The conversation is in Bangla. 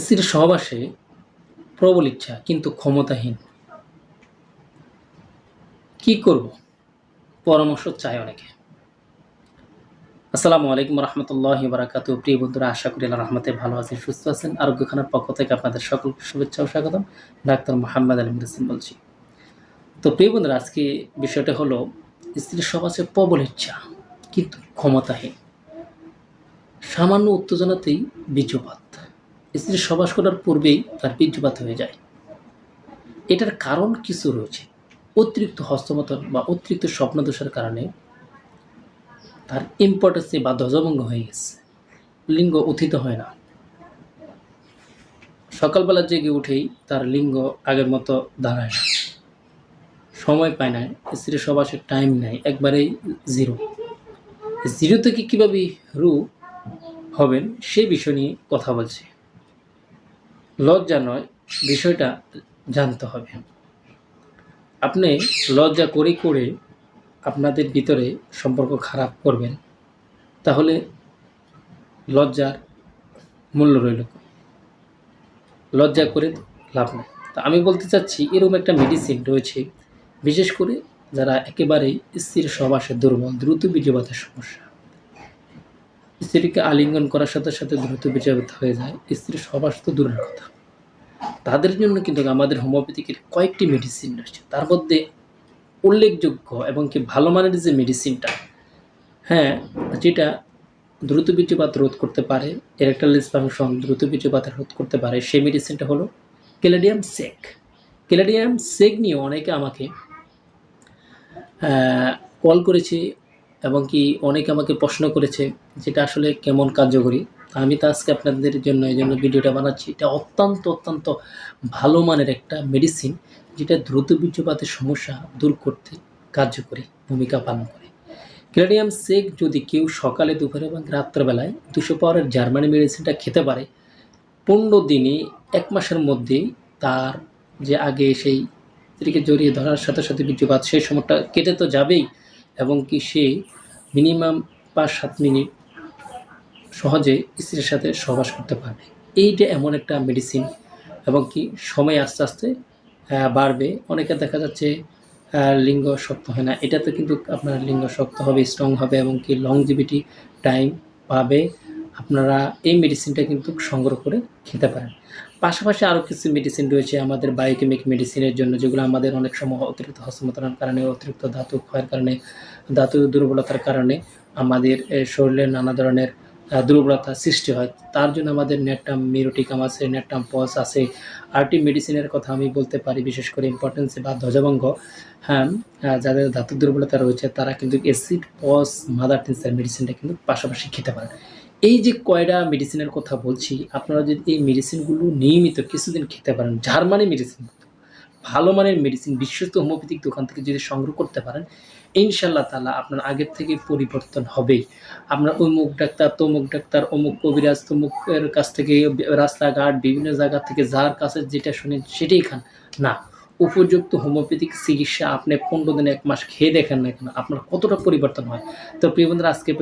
স্ত্রীর সহবাসে প্রবল ইচ্ছা, কিন্তু ক্ষমতাহীন। কি করব? পরামর্শ চাই অনেকে। আসসালামু আলাইকুম রহমতুল্লাহ বারাকাতু প্রিয় বন্ধুরা, আশা করি আল্লাহ রহমতে ভালো আছেন, সুস্থ আছেন। আরোগ্য খানার পক্ষ থেকে আপনাদের সকল শুভেচ্ছা ও স্বাগতম। ডাক্তার মোহাম্মদ আলম হোসেন বলছি। তো প্রিয় বন্ধুরা, আজকে বিষয়টা হলো, স্ত্রীর সমাজে প্রবল ইচ্ছা, কিন্তু ক্ষমতাহীন। সামান্য উত্তেজনাতেই বীর্যপাত। স্ত্রীর সবাস করার পূর্বেই তার বীর্যপাত হয়ে যায়। এটার কারণ কিছু রয়েছে। অতিরিক্ত হস্তমতন বা অতিরিক্ত স্বপ্নদোষের কারণে তার ইম্পর্টেন্সে বা ধ্বজভঙ্গ হয়ে গেছে। লিঙ্গ উথিত হয় না। সকালবেলা জেগে উঠেই তার লিঙ্গ আগের মতো দাঁড়ায় না। সময় পায় না। স্ত্রীর সবাসের টাইম নেই। একবারেই জিরো জিরো থেকে কীভাবে রু হবেন সে বিষয় নিয়ে কথা বলছি। লজ্জা নয়, বিষয়টা জানতে হবে। আপনি লজ্জা করে করে আপনাদের ভিতরে সম্পর্ক খারাপ করবেন, তাহলে লজ্জার মূল্য রইল লজ্জা করে লাভ নেই। তা আমি বলতে চাচ্ছি, এরকম একটা মেডিসিন রয়েছে, বিশেষ করে যারা একেবারেই স্ত্রীর সবাসে দুর্বল, দ্রুত বীর্যপাতের সমস্যা। স্ত্রীকে আলিঙ্গন করার সাথে সাথে দ্রুত বীর্যপাত হয়ে যায়। স্ত্রীর সবাস তো দূরের কথা। তাদের জন্য কিন্তু আমাদের হোমিওপ্যাথিকের কয়েকটি মেডিসিন রয়েছে। তার মধ্যে উল্লেখযোগ্য এবং কি ভালো মানের যে মেডিসিনটা হ্যাঁ যেটা দ্রুত বীর্যপাত রোধ করতে পারে এরেক্টাল ফাংশন দ্রুত বীর্যপাত রোধ করতে পারে, সেই মেডিসিনটা হলো কেলাডিয়াম সেক। কেলাডিয়াম সেক নিয়ে অনেকে আমাকে কল করেছে এবং কি অনেকে আমাকে প্রশ্ন করেছে যেটা আসলে কেমন কার্যকরী। আমি তো আজকে আপনাদের জন্য এই জন্য ভিডিওটা বানাচ্ছি। এটা অত্যন্ত অত্যন্ত ভালো মানের একটা মেডিসিন যেটা দ্রুত বীর্যপাতের সমস্যা দূর করতে কার্যকরী ভূমিকা পালন করে। ক্যালডিয়াম সেক যদি কেউ সকালে, দুপুরে এবং রাত্রেবেলায় দুশো পাওয়ারের জার্মানি মেডিসিনটা খেতে পারে, পনেরো দিনে এক মাসের মধ্যেই তার যে আগে সেই স্ত্রীকে জড়িয়ে ধরার সাথে সাথে বীর্যপাত সেই সময়টা কেটে তো যাবেই এবং কি সে মিনিমাম পাঁচ সাত মিনিট সহজে স্ত্রীর সাথে সহবাস করতে পারবে। এইটা এমন একটা মেডিসিন এবং কি সময় আস্তে আস্তে বাড়বে। অনেকে দেখা যাচ্ছে লিঙ্গ শক্ত হয় না। এটাতে কিন্তু আপনার লিঙ্গ শক্ত হবে স্ট্রং হবে এবং কি লংজিভিটি টাইম পাবে। আপনারা এই মেডিসিনটা কিন্তু সংগ্রহ করে খেতে পারেন। পাশাপাশি আরও কিছু মেডিসিন রয়েছে আমাদের বায়োকেমিক মেডিসিনের জন্য, যেগুলো আমাদের অনেক সময় অতিরিক্ত হস্তমতনার কারণে, অতিরিক্ত ধাতু ক্ষয়ের কারণে, ধাতু দুর্বলতার কারণে আমাদের শরীরে নানা ধরনের দুর্বলতা সৃষ্টি হয়। তার জন্য আমাদের নেটটাম মিরোটিকাম আছে নেটটাম পস আছে। আরটি মেডিসিনের কথা আমি বলতে পারি, বিশেষ করে ইম্পর্টেন্সে বা ধ্বজভঙ্গ। হ্যাঁ যাদের ধাতু দুর্বলতা রয়েছে, তারা কিন্তু অ্যাসিড পস মাদার টিনসার মেডিসিনটা কিন্তু পাশাপাশি খেতে পারেন। এই যে কয়টা মেডিসিনের কথা বলছি, আপনারা যদি এই মেডিসিনগুলো নিয়মিত কিছুদিন খেতে পারেন, জার্মানি মেডিসিন ভালো মানের মেডিসিন বিশ্বস্ত হোমিওপ্যাথিক দোকান থেকে যদি সংগ্রহ করতে পারেন ইনশাল্লাহ তালা আপনার আগের থেকে পরিবর্তন হবেই আপনার অমুক ডাক্তার, তমুক ডাক্তার, অমুক কবিরাজ, তমুকের কাছ থেকে রাস্তাঘাট, বিভিন্ন জায়গা থেকে যার কাছে যেটা শুনেন সেটাই খান। না, উপযুক্ত হোমিওপ্যাথিক চিকিৎসা আপনি পনেরো দিন, এক মাস খেয়ে দেখেন না কেন, আপনার কতটা পরিবর্তন হয়। তো প্রিয় বন্ধুরা, আজকে